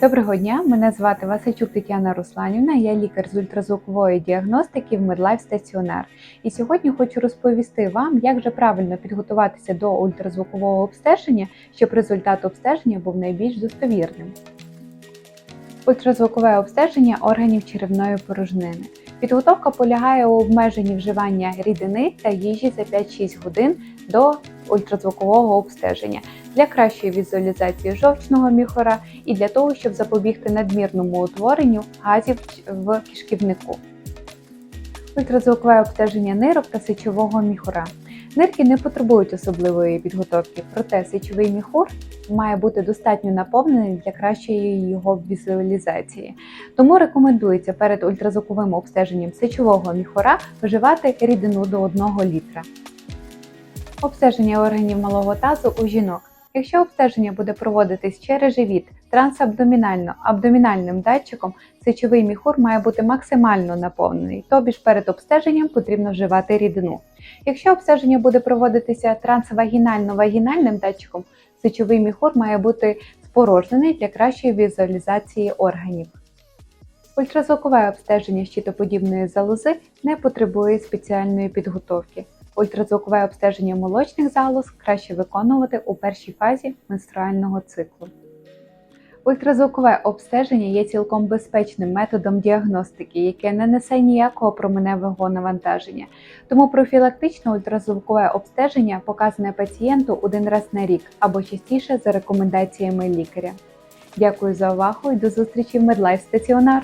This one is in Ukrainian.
Доброго дня, мене звати Васильчук Тетяна Русланівна, я лікар з ультразвукової діагностики в Медлайф Стаціонар. І сьогодні хочу розповісти вам, як же правильно підготуватися до ультразвукового обстеження, щоб результат обстеження був найбільш достовірним. Ультразвукове обстеження органів черевної порожнини. Підготовка полягає у обмеженні вживання рідини та їжі за 5-6 годин до ультразвукового обстеження для кращої візуалізації жовчного міхора і для того, щоб запобігти надмірному утворенню газів в кишківнику. Ультразвукове обстеження нирок та сечового міхура. Нирки не потребують особливої підготовки, проте сечовий міхур має бути достатньо наповнений для кращої його візуалізації. Тому рекомендується перед ультразвуковим обстеженням сечового міхура вживати рідину до 1 літра. Обстеження органів малого тазу у жінок. Якщо обстеження буде проводитись через живіт трансабдомінально абдомінальним датчиком, сечовий міхур має бути максимально наповнений, тобі ж перед обстеженням потрібно вживати рідину. Якщо обстеження буде проводитися трансвагінально-вагінальним датчиком, сечовий міхур має бути спорожнений для кращої візуалізації органів. Ультразвукове обстеження щитоподібної залози не потребує спеціальної підготовки. Ультразвукове обстеження молочних залоз краще виконувати у першій фазі менструального циклу. Ультразвукове обстеження є цілком безпечним методом діагностики, яке не несе ніякого променевого навантаження. Тому профілактичне ультразвукове обстеження показане пацієнту один раз на рік або частіше за рекомендаціями лікаря. Дякую за увагу і до зустрічі в Медлайф Стаціонар!